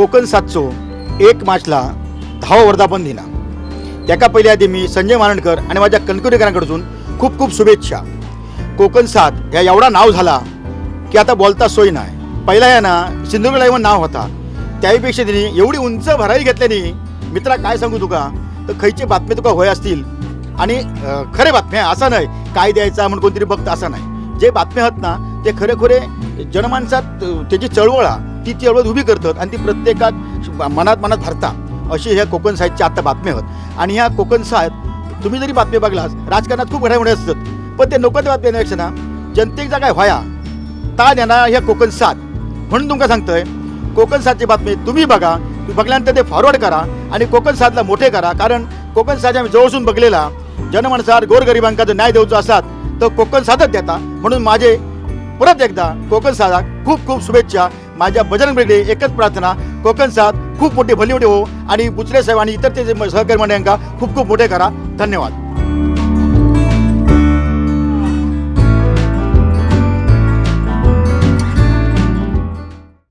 कोकण सातचो एक मार्चला धाव वर्धापन दिना. त्याका पहिल्या आधी मी संजय मारणकर आणि माझ्या कणकुरेकरांकडून खूप खूप शुभेच्छा. कोकण सात ह्या एवढा नाव झाला की आता बोलता सोय नाही. पहिला या ना सिंधुदुर्गला इव्हन नाव होता. त्याहीपेक्षा तिने एवढी उंच भरारी घेतल्याने मित्रा काय सांगू तुका? तर खयचे बातमी तुका होय असतील? आणि खरे बातम्या असं नाही काय द्यायचा म्हणून कोणतरी बघत असं नाही. जे बातम्या आहेत ना ते खरेखुरे जनमानसात त्याची चळवळ हा, ती चळवळ उभी करतात आणि ती प्रत्येकात मनात मनात भरता. अशी ह्या कोकण साहित्य आत्ता बातम्या आहेत आणि ह्या कोकण साहेब तुम्ही जरी बातमी बघलास राजकारणात खूप घडामोडी असतात. पण ते नको बातम्या बातम्यांपेक्षा ना जनतेचा काय व्हाया. ता देणार ह्या कोकण सात. म्हणून तुमका सांगतोय कोकण सातची बातमी तुम्ही बघा बघल्यानंतर ते फॉरवर्ड करा आणि कोकण सातला मोठे करा. कारण कोकण सात आम्ही जवळसून बघलेला जनमानसार गोरगरिबांका जर न्याय द्यायचा असात तर कोकण सातच देता. म्हणून माझे परत एकदा कोकण साधा खूप खूप शुभेच्छा. माझ्या बजरंग ब्रिगेडे एकच प्रार्थना कोकण साथ खूप मोठी भली हो आणि बुचरे साहेब आणि इतर ते सहकारी मंडळांका खूप खूप मोठे करा. धन्यवाद.